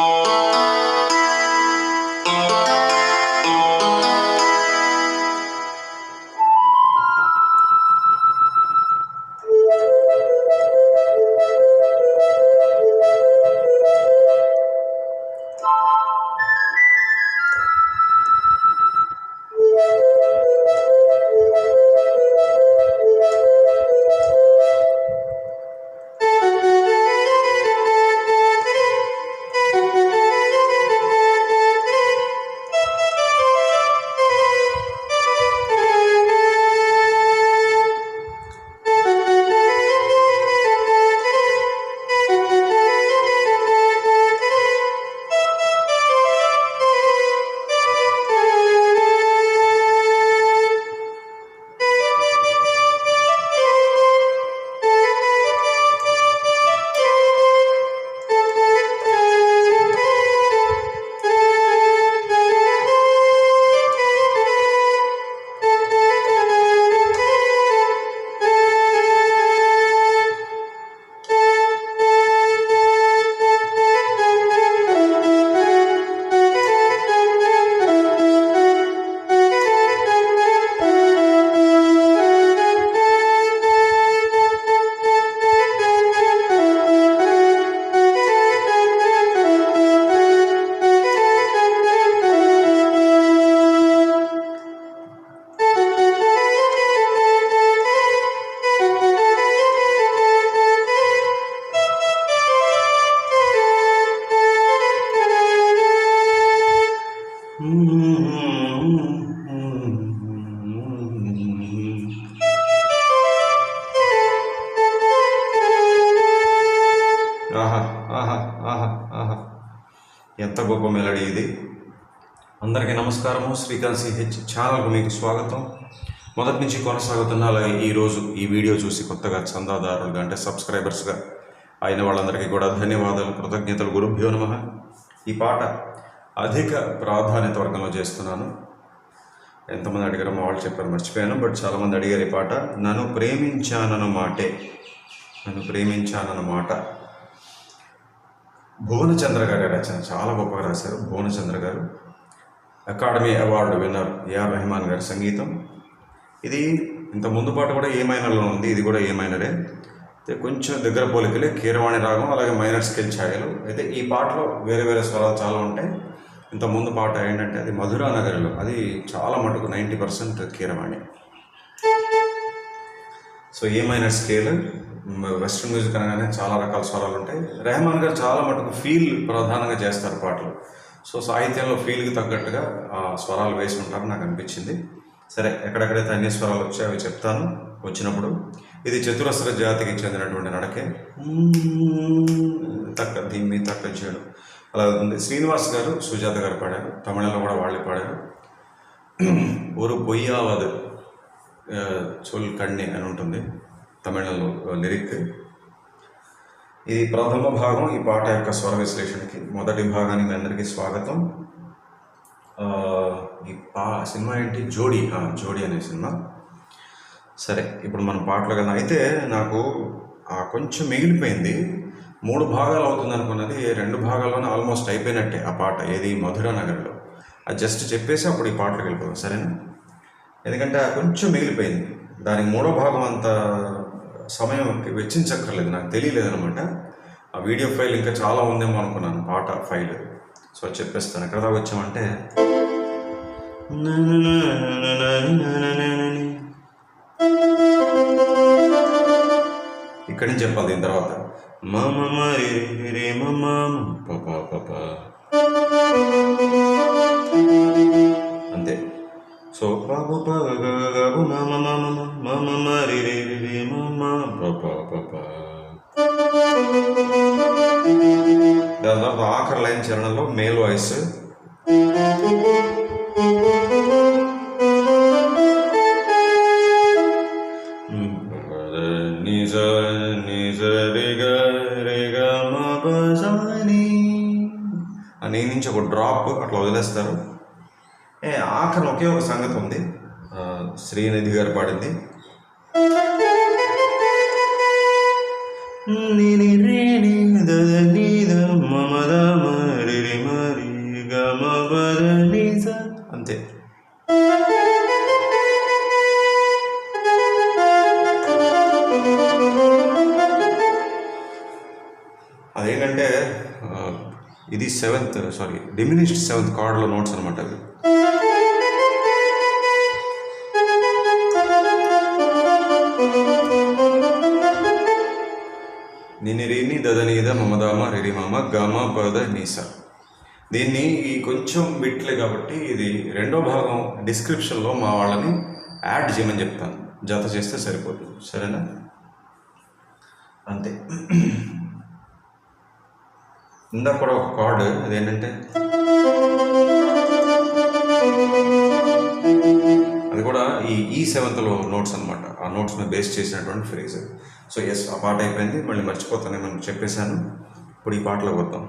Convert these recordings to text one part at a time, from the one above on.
Oh. ఎంత melody ఇది. అందరికీ నమస్కారము. శ్రీకాంత్ సిహెచ్ ఛానల్కు మీకు స్వాగతం. మొదటి నుంచి కొనసాగుతున్న అలాగే ఈరోజు ఈ వీడియో చూసి కొత్తగా చందాదారులుగా అంటే సబ్స్క్రైబర్స్గా అయిన వాళ్ళందరికీ కూడా ధన్యవాదాలు కృతజ్ఞతలు. గురుభ్యో నమ. ఈ పాట అధిక ప్రాధాన్యత వర్గంలో చేస్తున్నాను. ఎంతమంది అడిగారో మా వాళ్ళు చెప్పారు మర్చిపోయాను. బట్ చాలామంది అడిగారు ఈ పాట. నన్ను ప్రేమించానన్న మాటే. నన్ను ప్రేమించానన్న మాట. భువనచంద్ర గారి రచన చాలా గొప్పగా రాశారు. భువనచంద్ర గారు academy award winner AR Rahman గారి సంగీతం. ఇది ఇంత ముందు పాట కూడా ఏ మైనర్లో ఉంది ఇది కూడా ఏ మైనరే. అయితే కొంచెం దగ్గర పోలికలే కీరవాణి రాగం అలాగే మైనర్ స్కేల్ ఛాయలు. అయితే ఈ పాటలో వేరే వేరే స్వరాలు చాలా ఉంటాయి. ఇంత ముందు పాట ఏంటంటే అది మధురా నగరిలో అది చాలా మటుకు ninety percent Keeravani. So A minor scale? Western music అనగానే చాలా రకాల స్వరాలు ఉంటాయి రెహమాన్ గారు చాలా మటుకు ఫీల్ ప్రధానంగా చేస్తారు పాటలు సో సాహిత్యంలో ఫీల్కి తగ్గట్టుగా ఆ స్వరాలు వేసి ఉంటారని నాకు అనిపించింది సరే ఎక్కడెక్కడైతే అన్ని స్వరాలు వచ్చాయో అవి చెప్తాను వచ్చినప్పుడు ఇది చతురస్ర జాతికి చెందినటువంటి నడకే మ్మ్, తక్క దిమ్మి తక్క చేడు అలా ఉంది శ్రీనివాస్ గారు సుజాత గారు పాడారు తమిళంలో కూడా వాళ్ళే పాడారు ஒரு பொய்யாவது அஹ், சொல் కన్నే అని ఉంటుంది తమిళంలో లిరిక్. ఇది ప్రథమ భాగం ఈ పాట యొక్క స్వర విశ్లేషణకి. మొదటి భాగానికి అందరికీ స్వాగతం. ఈ పా సినిమా ఏంటి? జోడీ. జోడీ అనే సినిమా. సరే ఇప్పుడు మనం పాటలు కదా అయితే నాకు ఆ కొంచెం మిగిలిపోయింది. మూడు భాగాలు అవుతుంది అనుకున్నది. రెండు భాగాల్లోనే ఆల్మోస్ట్ అయిపోయినట్టే ఆ పాట ఏది? మధురా నగర్లో. అది జస్ట్ చెప్పేసి అప్పుడు ఈ పాటలకు వెళ్ళిపోదాం. సరేనా? ఎందుకంటే కొంచెం మిగిలిపోయింది. దానికి మూడో భాగం అంత సమయం వెచ్చించక్కర్లేదు. నాకు తెలియలేదు అనమాట ఆ వీడియో ఫైల్ ఇంకా చాలా ఉందేమో అనుకున్నాను పాట ఫైల్. సో చెప్పేస్తాను. ఎక్కడ దాకా వచ్చామంటే? ఇక్కడి నుంచి చెప్పాలి దీని తర్వాత. మమ మరి రే మమ. పప పప సో పాప పగ గ గ గు మమ మమ మమ మరి రే రే రే మమ పప పప దాని తర్వాత ఆఖరి లైన్ చరణంలో మేల్ వాయిస్ నిజ నిజ రిగ రిగ మ ప స ని. ఆ నీ నుంచి ఒక డ్రాప్ అట్లా వదిలేస్తారు ఏ ఆఖరి ఒకే ఒక సంగతి ఉంది. శ్రీనిధి గారు పాడింది. మరి అంతే. అదేంటంటే ఇది సెవెంత్ సారీ డిమినిష్డ్ సెవెంత్ కార్డ్లో నోట్స్ అనమాట అవి. నినిరిని దదనీద మమదామ రిరిమామ గమ పద నీస దీన్ని ఈ కొంచెం బిట్లే కాబట్టి ఇది రెండో భాగం డిస్క్రిప్షన్లో మా వాళ్ళని యాడ్ చేయమని చెప్తాను. జత చేస్తే సరిపోతుంది. సరేనా? అంతే. ఇందాక కూడా ఒక కార్డు అదేంటంటే? అది కూడా ఈ e ఈ సెవెంత్లో నోట్స్ అనమాట ఆ నోట్స్ మీద బేస్ చేసినటువంటి ఫ్రేజ్. సో ఎస్ ఆ పాట అయిపోయింది. మళ్ళీ మర్చిపోతానే మనం చెప్పేశాను. ఇప్పుడు ఈ పాటలో వద్దాం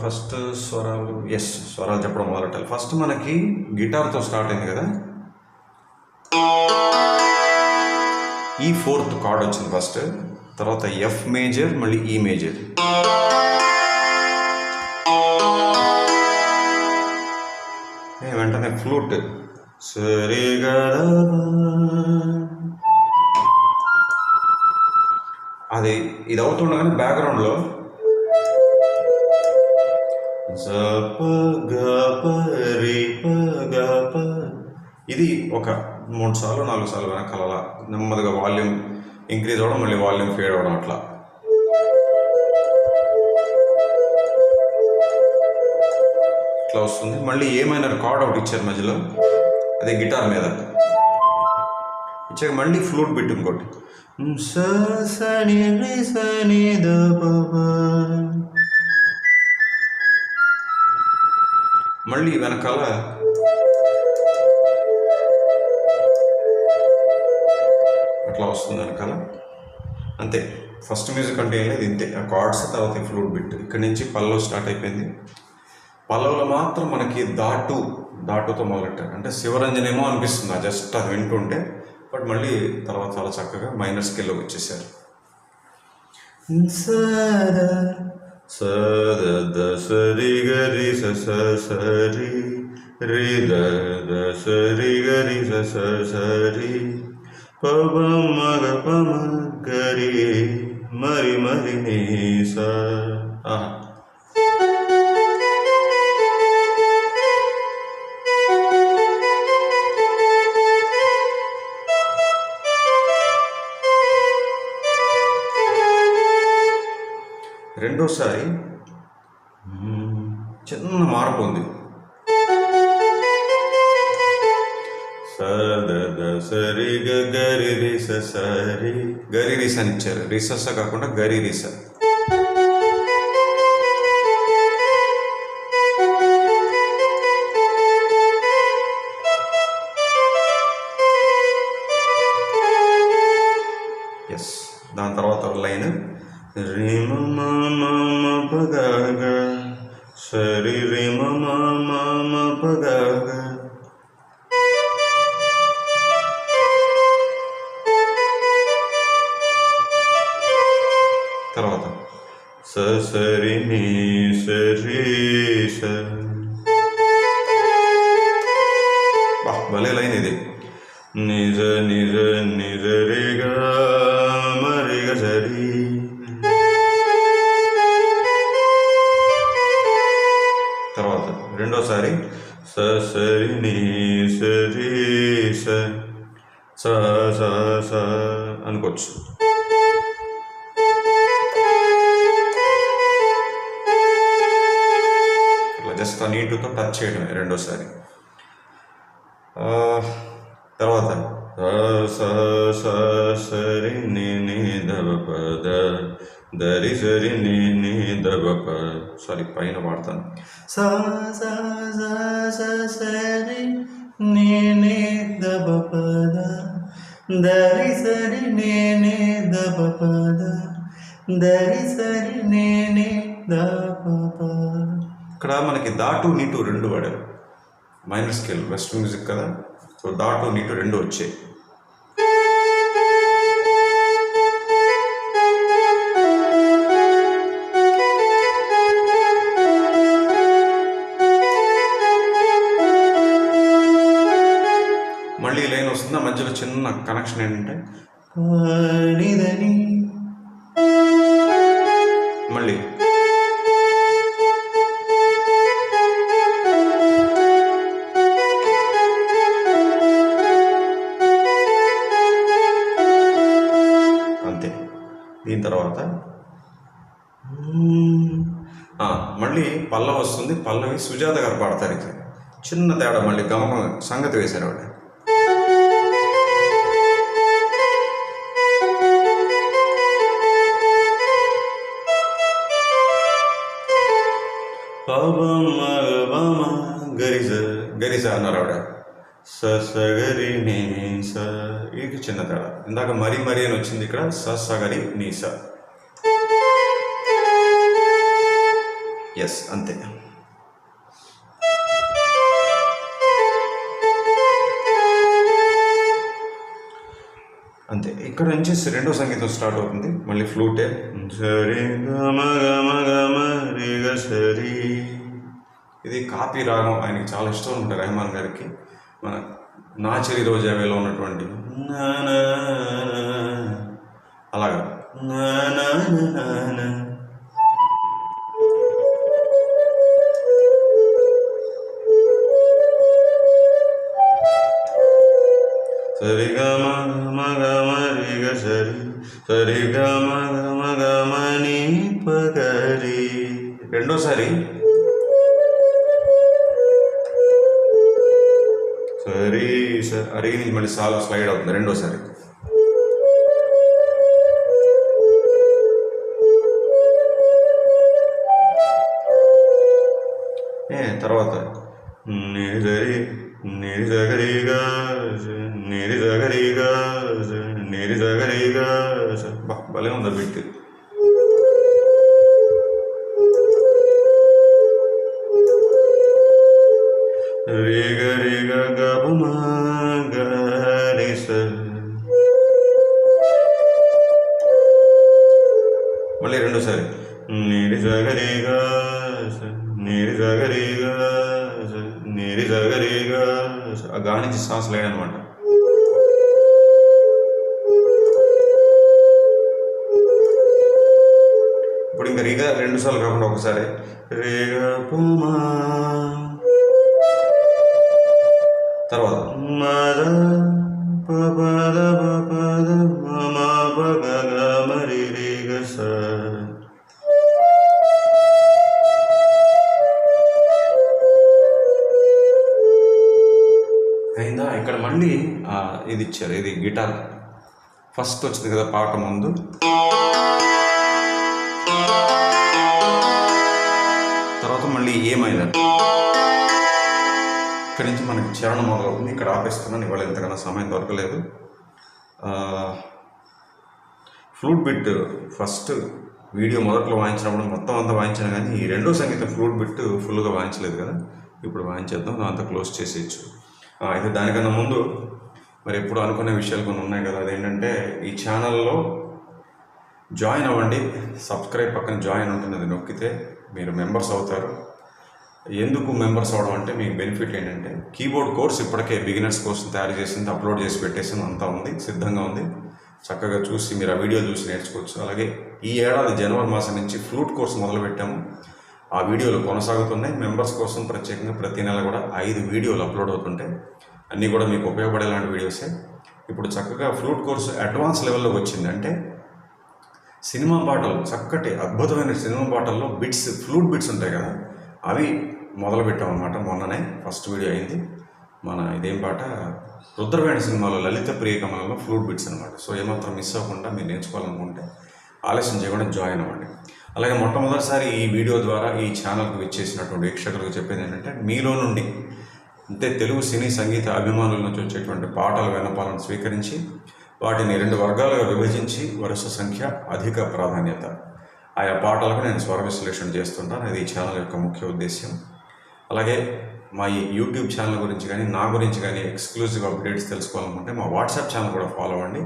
ఫస్ట్ స్వరాలు ఎస్ స్వరాలు చెప్పడం మొదలెట్టాలి. ఫస్ట్ మనకి గిటార్తో స్టార్ట్ అయింది కదా? ఈ ఫోర్త్ కార్డ్ వచ్చింది ఫస్ట్. తర్వాత ఎఫ్ మేజర్ మళ్ళీ e ఈ మేజర్ వెంటనే ఫ్లూట్ సరిగా అది ఇది అవుతుండగానే బ్యాక్గ్రౌండ్లో ఇది ఒక మూడు సార్లు నాలుగు సార్లు వెనకాల అలా నెమ్మదిగా వాల్యూమ్ ఇంక్రీజ్ అవ్వడం మళ్ళీ వాల్యూమ్ ఫేడ్ అవ్వడం అట్లా. ఇట్లా వస్తుంది. మళ్ళీ ఏమైనా కార్డ్ ఒకటి ఇచ్చారు మధ్యలో. అదే గిటార్ మీద. ఇచ్చాక మళ్ళీ ఫ్లూట్ బిట్ ఇంకోటి. స సని రి సని ద మళ్ళీ వెనకాల అట్లా వస్తుంది వెనకాల. అంతే. ఫస్ట్ మ్యూజిక్ అంటే ఏం లేదు ఇంతే. ఆ కార్డ్స్ తర్వాత ఫ్లూట్ బిట్ ఇక్కడి నుంచి పల్లవ్ స్టార్ట్ అయిపోయింది. పల్లవులో మాత్రం మనకి దాటు దాటుతో మొదలెట్టారు. అంటే శివరంజనేమో అనిపిస్తుంది. ఆ జస్ట్ అది వింటుంటే. బట్ మళ్ళీ తర్వాత చాలా చక్కగా మైనర్ స్కేల్లో వచ్చేసారు. సదా సద ద సరి గరి స స సరి రి ద ద సరి గరి స స సరి పబ మగ పమ గరి మరి మరి నీ స ఆహా రిస అని ఇచ్చారు. రిసస్స కాకుండా గరీ రిస సరి సరి భలే లైన్ ఇది నిజ నిజ నిజ రిగ సరి తర్వాత రెండోసారి స సరి ని సరి స స స అనుకోవచ్చు జస్ట్ నీటుతో టచ్ చేయడమే రెండోసారి. ఆ, తర్వాత స స స సరి ని దరి సరి ని ని సారీ పైన వాడతాను. స సరి ని ని దవ దరి సరి నేనే ని దవ దరి సరి నేనే ని దవ ఇక్కడ మనకి దాటు నీటు రెండు వాడారు. మైనర్ స్కేల్ వెస్ట్ మ్యూజిక్ కదా. సో దాటు నీటు రెండు వచ్చాయి. మళ్ళీ లైన్ వస్తుంది? మధ్యలో చిన్న కనెక్షన్ ఏంటంటే పాడిదని పల్లవి వస్తుంది పల్లవి సుజాత గారు పాడతారు ఇది చిన్న తేడా మళ్ళీ గమకం సంగతి వేశారు ఆవిడ గరిజ గరిజ అన్నారు ఆవిడ. స సగరి నీ స ఇది చిన్న తేడా. ఇందాక మరి మరి అని వచ్చింది ఇక్కడ స సగరి ఎస్ అంతే. అంతే. ఇక్కడ నుంచి రెండో సంగీతం స్టార్ట్ అవుతుంది. మళ్ళీ ఫ్లూటే. సరి గమ గమ సరి. ఇది కాపీ రాగం. ఆయనకి చాలా ఇష్టం ఉంటుంది రెహమాన్ గారికి. మన నాచరి రోజావేలో ఉన్నటువంటి నా నా. అలాగా. సరి గమ గమ గమ రి గ సరి సరి గమ గమ గమని పగరి. రెండోసారి. సరి అరిగి నుంచి మళ్ళీ సాల్ స్లైడ్ అవుతుంది రెండోసారి. ఏ తర్వాత. నిరి నిరి జగరిగా నిరి జగరిగా నిరి జగరిగా బా భలే ఉంది బిట్ రేగ రేగ గమ గరి స మళ్ళీ రెండోసారి. నీరి జగరిగా నీరి జగరిగా నీరి జగరిగా ఆ గానికి శ్వాస లేదనమాట ఇప్పుడు ఇంకా రీగా రెండు సార్లు కాకుండా ఒకసారి. రేగా పుమా తర్వాత. మద పద పద పగ మరి రేగ అయిందా? ఇక్కడ మళ్ళీ ఆ, ఇది ఇచ్చారు ఇది గిటార్. ఫస్ట్ వచ్చింది కదా పాట ముందు. తర్వాత మళ్ళీ ఏమైనా. ఇక్కడి నుంచి మనకి చరణం మొదలవుతుంది. ఇక్కడ ఆపేస్తున్నాను. ఇవాళ ఎంతకన్నా సమయం దొరకలేదు. ఫ్లూట్ బిట్ ఫస్ట్ వీడియో మొదట్లో వాయించినప్పుడు మొత్తం అంతా వాయించాను కానీ ఈ రెండో సంగీతం ఫ్లూట్ బిట్ ఫుల్గా వాయించలేదు కదా. ఇప్పుడు వాయించేద్దాం. దాంతో క్లోజ్ చేసేయచ్చు. అయితే దానికన్నా ముందు మరి ఎప్పుడు అనుకునే విషయాలు కొన్ని ఉన్నాయి కదా. అదేంటంటే ఈ ఛానల్లో జాయిన్ అవ్వండి. సబ్స్క్రైబ్ పక్కన జాయిన్ ఉంటుంది. అది నొక్కితే మీరు మెంబర్స్ అవుతారు. ఎందుకు మెంబర్స్ అవడం అంటే మీకు బెనిఫిట్ ఏంటంటే కీబోర్డ్ కోర్స్ ఇప్పటికే బిగినర్స్ కోసం తయారు చేసింది అప్లోడ్ చేసి పెట్టేసింది అంతా ఉంది సిద్ధంగా ఉంది. చక్కగా చూసి మీరు ఆ వీడియో చూసి నేర్చుకోవచ్చు. అలాగే ఈ ఏడాది జనవరి మాసం నుంచి ఫ్లూట్ కోర్స్ మొదలుపెట్టాము. ఆ వీడియోలు కొనసాగుతున్నాయి. మెంబర్స్ కోసం ప్రత్యేకంగా ప్రతి నెల కూడా ఐదు వీడియోలు అప్లోడ్ అవుతుంటాయి. అన్నీ కూడా మీకు ఉపయోగపడేలాంటి వీడియోసే ఇప్పుడు చక్కగా ఫ్లూట్ కోర్సు అడ్వాన్స్ లెవెల్లోకి వచ్చింది. అంటే సినిమా పాటలు చక్కటి అద్భుతమైన సినిమా పాటల్లో బిట్స్ ఫ్లూట్ బిట్స్ ఉంటాయి కదా అవి మొదలు అనమాట మొన్ననే ఫస్ట్ వీడియో అయింది. మన ఇదేం పాట? రుద్రవేణ సినిమాలో లలిత ప్రియకమలలో ఫ్లూట్ బిట్స్ అనమాట సో ఏమాత్రం మిస్ అవ్వకుండా మీరు నేర్చుకోవాలనుకుంటే ఆలస్యం చేయకుండా జాయిన్ అవ్వండి. అలాగే మొట్టమొదటిసారి ఈ వీడియో ద్వారా ఈ ఛానల్కి విచ్చేసినటువంటి వీక్షకులకు చెప్పేది ఏంటంటే మీలో నుండి అంటే తెలుగు సినీ సంగీత అభిమానుల నుంచి వచ్చేటువంటి పాటల విన్నపాలను స్వీకరించి వాటిని రెండు వర్గాలుగా విభజించి వరుస సంఖ్య అధిక ప్రాధాన్యత. ఆయా పాటలకు నేను స్వర విశ్లేషణ చేస్తుంటాను. ఇది ఈ ఛానల్ యొక్క ముఖ్య ఉద్దేశ్యం. అలాగే మా ఈ యూట్యూబ్ ఛానల్ గురించి కానీ నా గురించి కానీ ఎక్స్క్లూజివ్ అప్డేట్స్ తెలుసుకోవాలనుకుంటే మా వాట్సాప్ ఛానల్ కూడా ఫాలో అవ్వండి.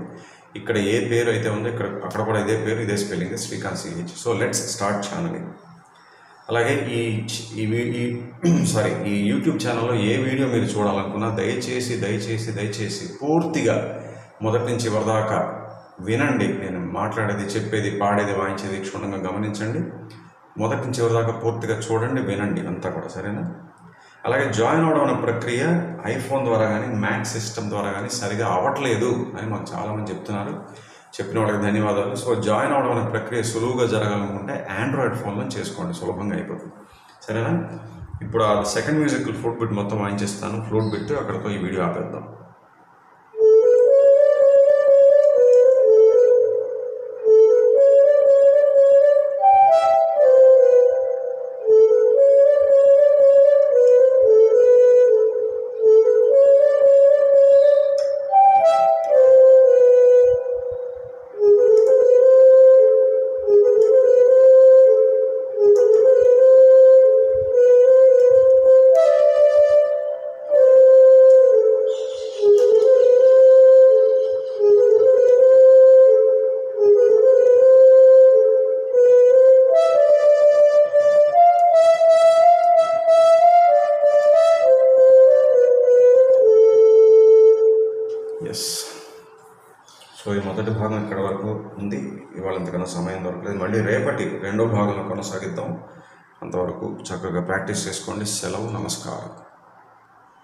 ఇక్కడ ఏ పేరు అయితే ఉందో ఇక్కడ అక్కడ కూడా ఇదే పేరు ఇదే spelling Srikanth CH so let's start channeling అలాగే ఈ ఈ ఈ సారీ ఈ యూట్యూబ్ ఛానల్లో ఏ వీడియో మీరు చూడాలనుకున్నా దయచేసి దయచేసి దయచేసి పూర్తిగా మొదటి నుంచి చివరిదాకా వినండి. నేను మాట్లాడేది చెప్పేది పాడేది వాయించేది క్షుణ్ణంగా గమనించండి. మొదటి నుంచి ఇవరిదాకా పూర్తిగా చూడండి వినండి అంతా కూడా సరేనా? అలాగే జాయిన్ అవడం అనే ప్రక్రియ ఐఫోన్ ద్వారా కానీ మ్యాక్ సిస్టమ్ ద్వారా కానీ సరిగా అవ్వట్లేదు అని మాకు చాలామంది చెప్తున్నారు. చెప్పిన వాళ్ళకి ధన్యవాదాలు. సో జాయిన్ అవడం అనే ప్రక్రియ సులువుగా జరగాలనుకుంటే ఆండ్రాయిడ్ ఫోన్లో చేసుకోండి సులభంగా అయిపోతుంది. సరేనా? ఇప్పుడు ఆ సెకండ్ మ్యూజికల్ ఫ్లూట్ బిట్ మొత్తం వాయించేస్తాను. ఫ్లూట్ బిట్ అక్కడతో ఈ వీడియో ఆపేద్దాం. ఉంది. ఇవాళ ఇంతకన్నా సమయం దొరకలేదు. మళ్ళీ రేపటి రెండో భాగంలో కొనసాగిద్దాం. అంతవరకు చక్కగా ప్రాక్టీస్ చేసుకోండి. సెలవు నమస్కారం.